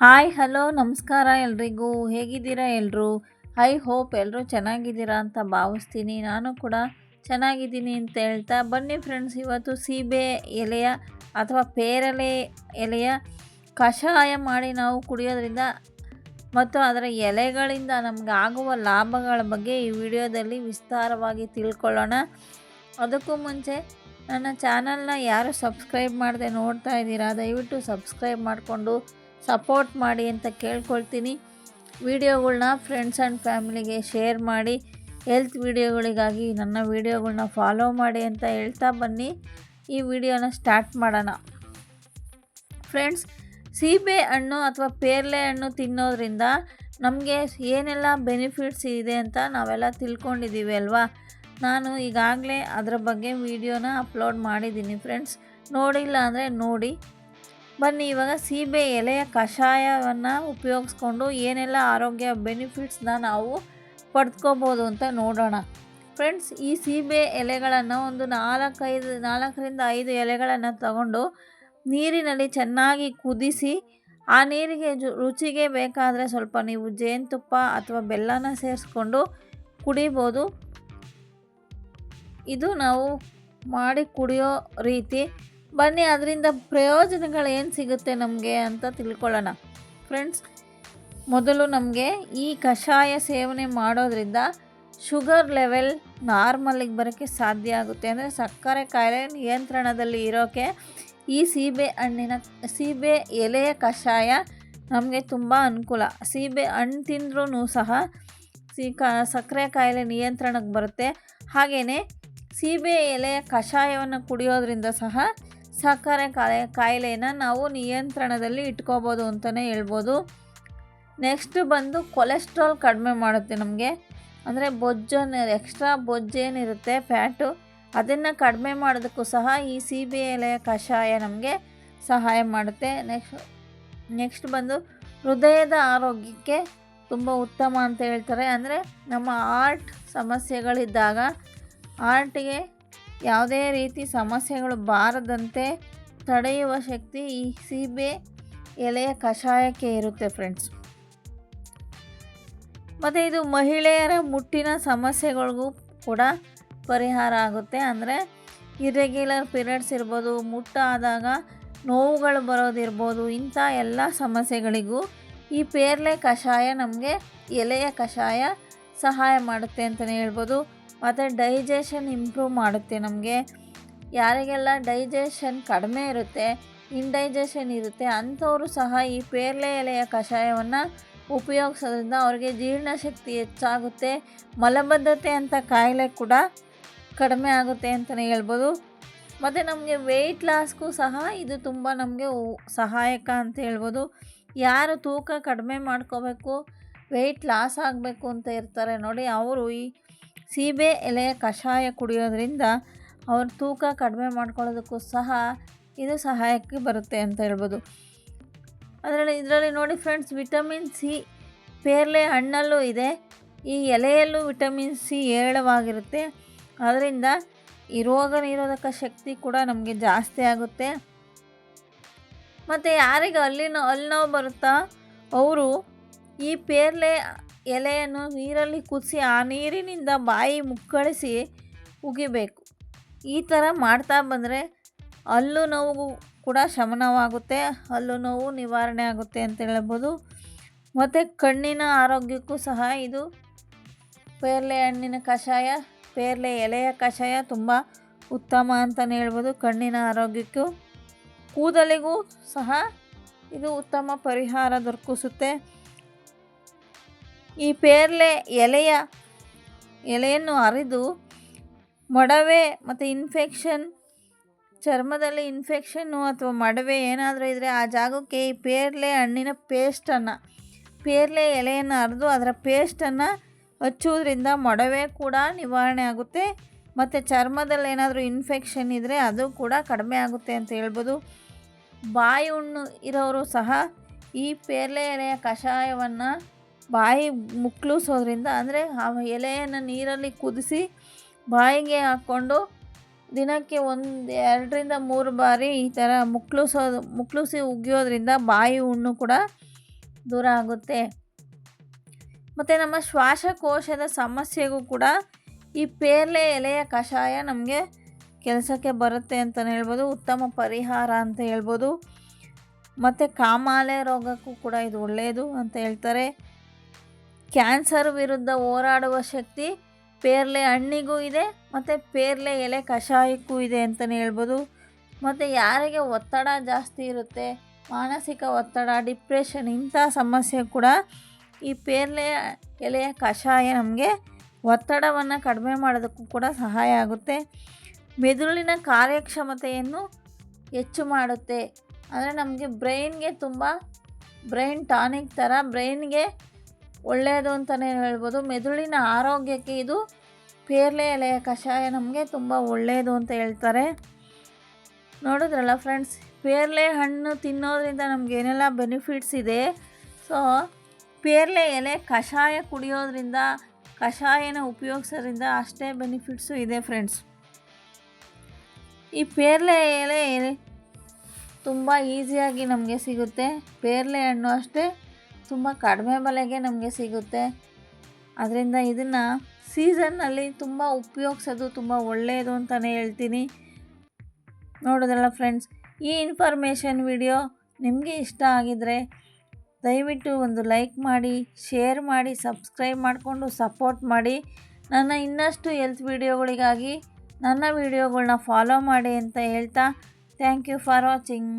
Hi, hello, ನಮಸ್ಕಾರ ಎಲ್ರಿಗೂ. ಹೇಗಿದ್ದೀರಾ ಎಲ್ಲರೂ ಐ ಹೋಪ್ ಎಲ್ಲರೂ ಚೆನ್ನಾಗಿದ್ದೀರಾ ಅಂತ ಭಾವಿಸ್ತೀನಿ. ನಾನು ಕೂಡ ಚೆನ್ನಾಗಿದ್ದೀನಿ ಅಂತ ಹೇಳ್ತಾ, ಬನ್ನಿ ಫ್ರೆಂಡ್ಸ್, ಇವತ್ತು ಸೀಬೆ ಎಲೆಯ ಅಥವಾ ಪೇರಲೆ ಎಲೆಯ ಕಷಾಯ ಮಾಡಿ ನಾವು ಕುಡಿಯೋದ್ರಿಂದ ಮತ್ತು ಅದರ ಎಲೆಗಳಿಂದ ನಮಗೆ ಆಗುವ ಲಾಭಗಳ ಬಗ್ಗೆ ಈ ವಿಡಿಯೋದಲ್ಲಿ ವಿಸ್ತಾರವಾಗಿ ತಿಳ್ಕೊಳ್ಳೋಣ. ಅದಕ್ಕೂ ಮುಂಚೆ ನನ್ನ ಚಾನಲ್ನ ಯಾರು ಸಬ್ಸ್ಕ್ರೈಬ್ ಮಾಡದೆ ನೋಡ್ತಾ ಇದ್ದೀರಾ, ದಯವಿಟ್ಟು ಸಬ್ಸ್ಕ್ರೈಬ್ ಮಾಡಿಕೊಂಡು ಸಪೋರ್ಟ್ ಮಾಡಿ ಅಂತ ಕೇಳ್ಕೊಳ್ತೀನಿ. ವಿಡಿಯೋಗಳ್ನ ಫ್ರೆಂಡ್ಸ್ ಆ್ಯಂಡ್ ಫ್ಯಾಮಿಲಿಗೆ ಶೇರ್ ಮಾಡಿ. ಹೆಲ್ತ್ ವಿಡಿಯೋಗಳಿಗಾಗಿ ನನ್ನ ವಿಡಿಯೋಗಳ್ನ ಫಾಲೋ ಮಾಡಿ ಅಂತ ಹೇಳ್ತಾ ಬನ್ನಿ. ಈ ವಿಡಿಯೋನ ಸ್ಟಾರ್ಟ್ ಮಾಡೋಣ. ಫ್ರೆಂಡ್ಸ್ ಸೀಬೆ ಹಣ್ಣು ಅಥವಾ ಪೇರ್ಲೆ ಹಣ್ಣು ತಿನ್ನೋದ್ರಿಂದ ನಮಗೆ ಏನೆಲ್ಲ ಬೆನಿಫಿಟ್ಸ್ ಇದೆ ಅಂತ ನಾವೆಲ್ಲ ತಿಳ್ಕೊಂಡಿದ್ದೀವಿ ಅಲ್ವಾ? ನಾನು ಈಗಾಗಲೇ ಅದರ ಬಗ್ಗೆ ವಿಡಿಯೋನ ಅಪ್ಲೋಡ್ ಮಾಡಿದ್ದೀನಿ ಫ್ರೆಂಡ್ಸ್ ನೋಡಿಲ್ಲ ಅಂದರೆ ನೋಡಿ. ಬನ್ನಿ, ಇವಾಗ ಸೀಬೆ ಎಲೆಯ ಕಷಾಯವನ್ನು ಉಪಯೋಗಿಸ್ಕೊಂಡು ಏನೆಲ್ಲ ಆರೋಗ್ಯ ಬೆನಿಫಿಟ್ಸ್ನ ನಾವು ಪಡ್ಕೋಬೋದು ಅಂತ ನೋಡೋಣ. ಫ್ರೆಂಡ್ಸ್, ಈ ಸೀಬೆ ಎಲೆಗಳನ್ನು ಒಂದು ನಾಲ್ಕೈದು, ನಾಲ್ಕರಿಂದ ಐದು ಎಲೆಗಳನ್ನು ತಗೊಂಡು ನೀರಿನಲ್ಲಿ ಚೆನ್ನಾಗಿ ಕುದಿಸಿ, ಆ ನೀರಿಗೆ ರುಚಿಗೆ ಬೇಕಾದರೆ ಸ್ವಲ್ಪ ನೀವು ಜೇನುತುಪ್ಪ ಅಥವಾ ಬೆಲ್ಲನ ಸೇರಿಸ್ಕೊಂಡು ಕುಡಿಬೋದು. ಇದು ನಾವು ಮಾಡಿ ಕುಡಿಯೋ ರೀತಿ ಬನ್ನಿ, ಅದರಿಂದ ಪ್ರಯೋಜನಗಳು ಏನು ಸಿಗುತ್ತೆ ನಮಗೆ ಅಂತ ತಿಳ್ಕೊಳ್ಳೋಣ. ಫ್ರೆಂಡ್ಸ್ ಮೊದಲು ನಮಗೆ ಈ ಕಷಾಯ ಸೇವನೆ ಮಾಡೋದ್ರಿಂದ ಶುಗರ್ ಲೆವೆಲ್ ನಾರ್ಮಲಿಗೆ ಬರೋಕ್ಕೆ ಸಾಧ್ಯ ಆಗುತ್ತೆ. ಅಂದರೆ ಸಕ್ಕರೆ ಕಾಯಿಲೆ ನಿಯಂತ್ರಣದಲ್ಲಿ ಇರೋಕ್ಕೆ ಈ ಸೀಬೆ ಹಣ್ಣಿನ, ಸೀಬೆ ಎಲೆಯ ಕಷಾಯ ನಮಗೆ ತುಂಬ ಅನುಕೂಲ. ಸೀಬೆ ಹಣ್ಣು ತಿಂದ್ರೂ ಸಹ ಸಿ ಕ, ಸಕ್ಕರೆ ಕಾಯಿಲೆ ನಿಯಂತ್ರಣಕ್ಕೆ ಬರುತ್ತೆ. ಹಾಗೆಯೇ ಸೀಬೆ ಎಲೆಯ ಕಷಾಯವನ್ನು ಕುಡಿಯೋದ್ರಿಂದ ಸಹ ಸಕ್ಕರೆ ಕಾಯಿಲೆ ಕಾಯಿಲೆನ ನಾವು ನಿಯಂತ್ರಣದಲ್ಲಿ ಇಟ್ಕೋಬೋದು ಅಂತಲೇ ಹೇಳ್ಬೋದು. ನೆಕ್ಸ್ಟ್ ಬಂದು ಕೊಲೆಸ್ಟ್ರಾಲ್ ಕಡಿಮೆ ಮಾಡುತ್ತೆ ನಮಗೆ. ಅಂದರೆ ಬೊಜ್ಜನ್ನು, ಎಕ್ಸ್ಟ್ರಾ ಬೊಜ್ಜೇನಿರುತ್ತೆ ಫ್ಯಾಟು, ಅದನ್ನು ಕಡಿಮೆ ಮಾಡೋದಕ್ಕೂ ಸಹ ಈ ಸೀಬೆ ಎಲೆಯ ಕಷಾಯ ನಮಗೆ ಸಹಾಯ ಮಾಡುತ್ತೆ. ನೆಕ್ಸ್ಟ್ ನೆಕ್ಸ್ಟ್ ಬಂದು ಹೃದಯದ ಆರೋಗ್ಯಕ್ಕೆ ತುಂಬ ಉತ್ತಮ ಅಂತ ಹೇಳ್ತಾರೆ. ಅಂದರೆ ನಮ್ಮ ಆರ್ಟ್ ಸಮಸ್ಯೆಗಳಿದ್ದಾಗ ಆರ್ಟಿಗೆ ಯಾವುದೇ ರೀತಿ ಸಮಸ್ಯೆಗಳು ಬಾರದಂತೆ ತಡೆಯುವ ಶಕ್ತಿ ಈ ಸೀಬೆ ಎಲೆಯ ಕಷಾಯಕ್ಕೆ ಇರುತ್ತೆ ಫ್ರೆಂಡ್ಸ್ ಮತ್ತು ಇದು ಮಹಿಳೆಯರ ಮುಟ್ಟಿನ ಸಮಸ್ಯೆಗಳಿಗೂ ಕೂಡ ಪರಿಹಾರ ಆಗುತ್ತೆ. ಅಂದರೆ ಇರೆಗ್ಯುಲರ್ ಪೀರಿಯಡ್ಸ್ ಇರ್ಬೋದು, ಮುಟ್ಟಾದಾಗ ನೋವುಗಳು ಬರೋದಿರ್ಬೋದು, ಇಂಥ ಎಲ್ಲ ಸಮಸ್ಯೆಗಳಿಗೂ ಈ ಪೇರ್ಲೆ ಕಷಾಯ ನಮಗೆ ಎಲೆಯ ಕಷಾಯ ಸಹಾಯ ಮಾಡುತ್ತೆ ಅಂತಲೇ ಹೇಳ್ಬೋದು. ಮತ್ತು ಡೈಜೆಷನ್ ಇಂಪ್ರೂವ್ ಮಾಡುತ್ತೆ ನಮಗೆ. ಯಾರಿಗೆಲ್ಲ ಡೈಜೆಷನ್ ಕಡಿಮೆ ಇರುತ್ತೆ ಇಂಡೈಜೆಷನ್ ಇರುತ್ತೆ, ಅಂಥವರು ಸಹ ಈ ಪೇರ್ಲೆ ಎಲೆಯ ಕಷಾಯವನ್ನು ಉಪಯೋಗಿಸೋದ್ರಿಂದ ಅವ್ರಿಗೆ ಜೀರ್ಣಶಕ್ತಿ ಹೆಚ್ಚಾಗುತ್ತೆ, ಮಲಬದ್ಧತೆ ಅಂತ ಕಾಯಿಲೆ ಕೂಡ ಕಡಿಮೆ ಆಗುತ್ತೆ ಅಂತಲೇ ಹೇಳ್ಬೋದು. ಮತ್ತು ನಮಗೆ ವೆಯ್ಟ್ ಲಾಸ್ಗೂ ಸಹ ಇದು ತುಂಬ ನಮಗೆ ಸಹಾಯಕ ಅಂತ ಹೇಳ್ಬೋದು. ಯಾರು ತೂಕ ಕಡಿಮೆ ಮಾಡ್ಕೋಬೇಕು ವೆಯ್ಟ್ ಲಾಸ್ ಆಗಬೇಕು ಅಂತ ಇರ್ತಾರೆ ನೋಡಿ, ಅವರು ಈ ಸೀಬೆ ಎಲೆ ಕಷಾಯ ಕುಡಿಯೋದ್ರಿಂದ ಅವ್ರ ತೂಕ ಕಡಿಮೆ ಮಾಡ್ಕೊಳ್ಳೋದಕ್ಕೂ ಸಹ ಇದು ಸಹಾಯಕ್ಕೆ ಬರುತ್ತೆ ಅಂತ ಹೇಳ್ಬೋದು. ಅದರಲ್ಲಿ, ಇದರಲ್ಲಿ ನೋಡಿ ಫ್ರೆಂಡ್ಸ್, ವಿಟಮಿನ್ ಸಿ ಪೇರ್ಲೆ ಹಣ್ಣಲ್ಲೂ ಇದೆ. ಈ ಎಲೆಯಲ್ಲೂ ವಿಟಮಿನ್ ಸಿ ಏಳವಾಗಿರುತ್ತೆ ಅದರಿಂದ ಈ ರೋಗ ನಿರೋಧಕ ಶಕ್ತಿ ಕೂಡ ನಮಗೆ ಜಾಸ್ತಿ ಆಗುತ್ತೆ. ಮತ್ತು ಯಾರಿಗೆ ಅಲ್ಲಿನ ಅಲ್ಲಿ ಬರುತ್ತಾ? ಅವರು ಈ ಪೇರ್ಲೆ ಎಲೆಯನ್ನು ನೀರಲ್ಲಿ ಕುದಿಸಿ ಆ ನೀರಿನಿಂದ ಬಾಯಿ ಮುಕ್ಕಳಿಸಿ ಉಗಿಬೇಕು. ಈ ಥರ ಮಾಡ್ತಾ ಬಂದರೆ ಹಲ್ಲು ನೋವು ಕೂಡ ಶಮನವಾಗುತ್ತೆ, ಹಲ್ಲು ನೋವು ನಿವಾರಣೆ ಆಗುತ್ತೆ ಅಂತ ಹೇಳ್ಬೋದು. ಮತ್ತು ಕಣ್ಣಿನ ಆರೋಗ್ಯಕ್ಕೂ ಸಹ ಇದು ಪೇರ್ಲೆ ಹಣ್ಣಿನ ಕಷಾಯ, ಪೇರ್ಲೆ ಎಲೆಯ ಕಷಾಯ ತುಂಬ ಉತ್ತಮ ಅಂತಲೇ ಹೇಳ್ಬೋದು. ಕಣ್ಣಿನ ಆರೋಗ್ಯಕ್ಕೂ ಕೂದಲಿಗೂ ಸಹ ಇದು ಉತ್ತಮ ಪರಿಹಾರ ದೊರಕಿಸುತ್ತೆ. ಈ ಪೇರ್ಲೆ ಎಲೆಯ ಎಲೆಯನ್ನು ಅರಿದು ಮೊಡವೆ ಮತ್ತು ಇನ್ಫೆಕ್ಷನ್ ಚರ್ಮದಲ್ಲಿ ಇನ್ಫೆಕ್ಷನ್ನು ಅಥವಾ ಮೊಡವೆ ಏನಾದರೂ ಇದ್ದರೆ ಆ ಜಾಗಕ್ಕೆ ಈ ಪೇರ್ಲೆ ಹಣ್ಣಿನ ಪೇಸ್ಟನ್ನು ಪೇರ್ಲೆ ಎಲೆಯನ್ನು ಅರೆದು ಅದರ ಪೇಸ್ಟನ್ನು ಹಚ್ಚುವುದರಿಂದ ಮೊಡವೆ ಕೂಡ ನಿವಾರಣೆ ಆಗುತ್ತೆ. ಮತ್ತು ಚರ್ಮದಲ್ಲಿ ಏನಾದರೂ ಇನ್ಫೆಕ್ಷನ್ ಇದ್ದರೆ ಅದು ಕೂಡ ಕಡಿಮೆ ಆಗುತ್ತೆ ಅಂತ ಹೇಳ್ಬೋದು. ಬಾಯಿ ಹುಣ್ಣು ಇರೋರು ಸಹ ಈ ಪೇರ್ಲೆ ಎಲೆಯ ಕಷಾಯವನ್ನು ಬಾಯಿ ಮುಕ್ಕಳಿಸೋದ್ರಿಂದ ಅಂದರೆ ಆ ಎಲೆಯನ್ನು ನೀರಲ್ಲಿ ಕುದಿಸಿ ಬಾಯಿಗೆ ಹಾಕ್ಕೊಂಡು ದಿನಕ್ಕೆ ಒಂದು ಎರಡರಿಂದ ಮೂರು ಬಾರಿ ಈ ಥರ ಮುಕ್ಕಳಿಸೋದು ಮುಕ್ಕಳಿಸಿ ಉಗಿಯೋದ್ರಿಂದ ಬಾಯಿ ಹುಣ್ಣು ಕೂಡ ದೂರ ಆಗುತ್ತೆ. ಮತ್ತು ನಮ್ಮ ಶ್ವಾಸಕೋಶದ ಸಮಸ್ಯೆಗೂ ಕೂಡ ಈ ಪೇರ್ಲೆ ಎಲೆಯ ಕಷಾಯ ನಮಗೆ ಕೆಲಸಕ್ಕೆ ಬರುತ್ತೆ ಅಂತಲೇ ಹೇಳ್ಬೋದು. ಉತ್ತಮ ಪರಿಹಾರ ಅಂತ ಹೇಳ್ಬೋದು. ಮತ್ತು ಕಾಮಾಲೆ ರೋಗಕ್ಕೂ ಕೂಡ ಇದು ಒಳ್ಳೆಯದು ಅಂತ ಹೇಳ್ತಾರೆ. ಕ್ಯಾನ್ಸರ್ ವಿರುದ್ಧ ಹೋರಾಡುವ ಶಕ್ತಿ ಪೇರ್ಲೆ ಹಣ್ಣಿಗೂ ಇದೆ, ಮತ್ತು ಪೇರ್ಲೆ ಎಲೆ ಕಷಾಯಕ್ಕೂ ಇದೆ ಅಂತಲೇ ಹೇಳ್ಬೋದು. ಮತ್ತು ಯಾರಿಗೆ ಒತ್ತಡ ಜಾಸ್ತಿ ಇರುತ್ತೆ? ಮಾನಸಿಕ ಒತ್ತಡ, ಡಿಪ್ರೆಷನ್ ಇಂಥ ಸಮಸ್ಯೆ ಕೂಡ ಈ ಪೇರ್ಲೆ ಎಲೆಯ ಕಷಾಯ ನಮಗೆ ಒತ್ತಡವನ್ನು ಕಡಿಮೆ ಮಾಡೋದಕ್ಕೂ ಕೂಡ ಸಹಾಯ ಆಗುತ್ತೆ. ಮೆದುಳಿನ ಕಾರ್ಯಕ್ಷಮತೆಯನ್ನು ಹೆಚ್ಚು ಮಾಡುತ್ತೆ. ಅಂದರೆ ನಮಗೆ ಬ್ರೈನ್ಗೆ ತುಂಬ, ಬ್ರೈನ್ ಟಾನಿಕ್ ಥರ ಬ್ರೈನ್ಗೆ ಒಳ್ಳೆಯದು ಅಂತಲೇ ಹೇಳ್ಬೋದು. ಮೆದುಳಿನ ಆರೋಗ್ಯಕ್ಕೆ ಇದು ಪೇರ್ಲೆ ಎಲೆಯ ಕಷಾಯ ನಮಗೆ ತುಂಬ ಒಳ್ಳೆಯದು ಅಂತ ಹೇಳ್ತಾರೆ. ನೋಡಿದ್ರಲ್ಲ ಫ್ರೆಂಡ್ಸ್ ಪೇರ್ಲೆ ಹಣ್ಣು ತಿನ್ನೋದ್ರಿಂದ ನಮ್ಗೆ ಏನೆಲ್ಲ ಬೆನಿಫಿಟ್ಸ್ ಇದೆ? ಸೊ ಪೇರ್ಲೆ ಎಲೆ ಕಷಾಯ ಕುಡಿಯೋದ್ರಿಂದ, ಕಷಾಯನ ಉಪಯೋಗಿಸೋದ್ರಿಂದ ಅಷ್ಟೇ ಬೆನಿಫಿಟ್ಸು ಇದೆ ಫ್ರೆಂಡ್ಸ್ ಈ ಪೇರ್ಲೆ ಎಲೆ ತುಂಬ ಈಸಿಯಾಗಿ ನಮಗೆ ಸಿಗುತ್ತೆ. ಪೇರ್ಲೆ ಹಣ್ಣು ಅಷ್ಟೇ. ತುಂಬ ಕಡಿಮೆ ಬೆಲೆಗೆ ನಮಗೆ ಸಿಗುತ್ತೆ. ಅದರಿಂದ ಇದನ್ನು ಸೀಸನ್ನಲ್ಲಿ ತುಂಬ ಉಪಯೋಗಿಸೋದು ತುಂಬ ಒಳ್ಳೆಯದು ಅಂತಲೇ ಹೇಳ್ತೀನಿ. ನೋಡೋದಲ್ಲ ಫ್ರೆಂಡ್ಸ್ ಈ ಇನ್ಫಾರ್ಮೇಷನ್ ವಿಡಿಯೋ ನಿಮಗೆ ಇಷ್ಟ ಆಗಿದರೆ ದಯವಿಟ್ಟು ಒಂದು ಲೈಕ್ ಮಾಡಿ ಶೇರ್ ಮಾಡಿ ಸಬ್ಸ್ಕ್ರೈಬ್ ಮಾಡಿಕೊಂಡು ಸಪೋರ್ಟ್ ಮಾಡಿ. ನನ್ನ ಇನ್ನಷ್ಟು ಹೆಲ್ತ್ ವಿಡಿಯೋಗಳಿಗಾಗಿ ನನ್ನ ವಿಡಿಯೋಗಳನ್ನ ಫಾಲೋ ಮಾಡಿ ಅಂತ ಹೇಳ್ತಾ ಥ್ಯಾಂಕ್ ಯು ಫಾರ್ ವಾಚಿಂಗ್